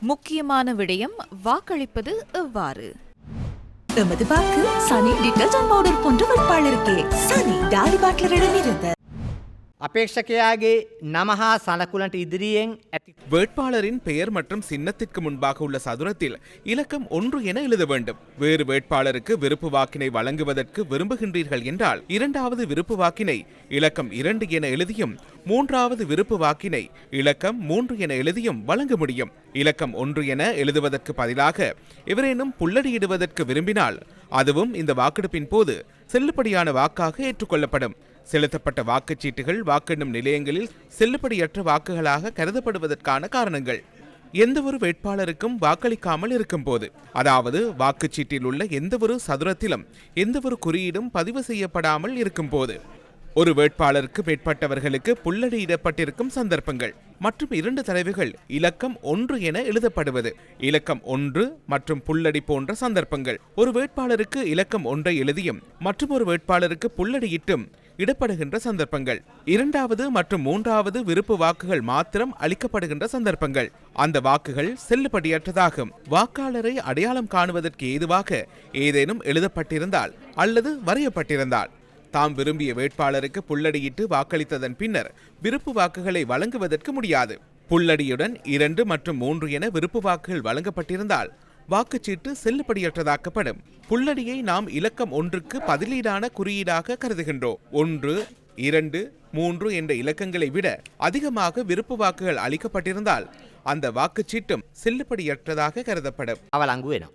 முக்கியமான விடயம் வாக்களிப்பது எவ்வாறு? எமது வாக்கு சனி டிட்டர்ஜென்ட் பவுடர் போன்ற வேட்பாளருக்கே சனி டாடி பாட்லரிடமிருந்து. அப்பேட்சகையாகே நமஹா சலக்குலண்ட் இதிரியன் வேட்பாளரின் பெயர் மற்றும் சின்னத்திற்கு முன்பாக உள்ள சதுரத்தில் இலக்கம் ஒன்று என எழுத வேண்டும். வேறு வேட்பாளருக்கு விருப்பு வாக்கினை வழங்குவதற்கு விரும்புகின்றீர்கள் என்றால் இரண்டாவது விருப்பு வாக்கினை இலக்கம் இரண்டு என எழுதியும் மூன்றாவது விருப்பு வாக்கினை இலக்கம் மூன்று என எழுதியும் வழங்க முடியும். இலக்கம் ஒன்று என எழுதுவதற்கு பதிலாக எவரேனும் புள்ளடியிடுவதற்கு விரும்பினால் அதுவும் இந்த வாக்கெடுப்பின் போது செல்லுபடியான வாக்காக ஏற்றுக்கொள்ளப்படும். செலுத்தப்பட்ட வாக்குச்சீட்டுகள் வாக்கெண்ணும் நிலையங்களில் செல்லுபடியற்ற வாக்குகளாக கருதப்படுவதற்கான காரணங்கள். எந்தவொரு வேட்பாளருக்கும் வாக்களிக்காமல் இருக்கும்போது அதாவது வாக்குச்சீட்டில் உள்ள எந்தவொரு சதுரத்திலும் எந்தவொரு குறியீடும் பதிவு செய்யப்படாமல் இருக்கும்போது ஒரு வேட்பாளருக்கு மேற்பட்டவர்களுக்கு புல்லடியிடப்பட்டிருக்கும் சந்தர்ப்பங்கள் மற்றும் இரண்டு தலைவுகள் இலக்கம் ஒன்று என எழுதப்படுவது. இலக்கம் ஒன்று மற்றும் புல்லடி போன்ற சந்தர்ப்பங்கள். ஒரு வேட்பாளருக்கு இலக்கம் ஒன்றை எழுதியும் மற்றும் ஒரு வேட்பாளருக்கு புல்லடியிட்டும் இடப்படுகின்ற சந்தர்ப்பங்கள். இரண்டாவது மற்றும் மூன்றாவது விருப்பு வாக்குகள் மாத்திரம் அளிக்கப்படுகின்ற சந்தர்ப்பங்கள். அந்த வாக்குகள் செல்லுபடியற்றதாகும். வாக்காளரை அடையாளம் காணுவதற்கு ஏதுவாக ஏதேனும் எழுதப்பட்டிருந்தால் அல்லது வரையப்பட்டிருந்தால். தாம் விரும்பிய வேட்பாளருக்கு புல்லடியிட்டு வாக்களித்ததன் பின்னர் விருப்பு வாக்குகளை வழங்குவதற்கு முடியாது. புல்லடியுடன் இரண்டு மற்றும் மூன்று என விருப்பு வாக்குகள் வழங்கப்பட்டிருந்தால் வாக்குச்சீட்டு செல்லுபடியற்றதாக்கப்படும். புள்ளடியை நாம் இலக்கம் ஒன்றுக்கு பதிலீடான குறியீடாக கருதுகின்றோம். ஒன்று இரண்டு மூன்று என்ற இலக்கங்களை விட அதிகமாக விருப்பு வாக்குகள் அளிக்கப்பட்டிருந்தால் அந்த வாக்குச்சீட்டும் செல்லுபடியற்றதாக கருதப்படும். அவள் அங்கு வேணும்.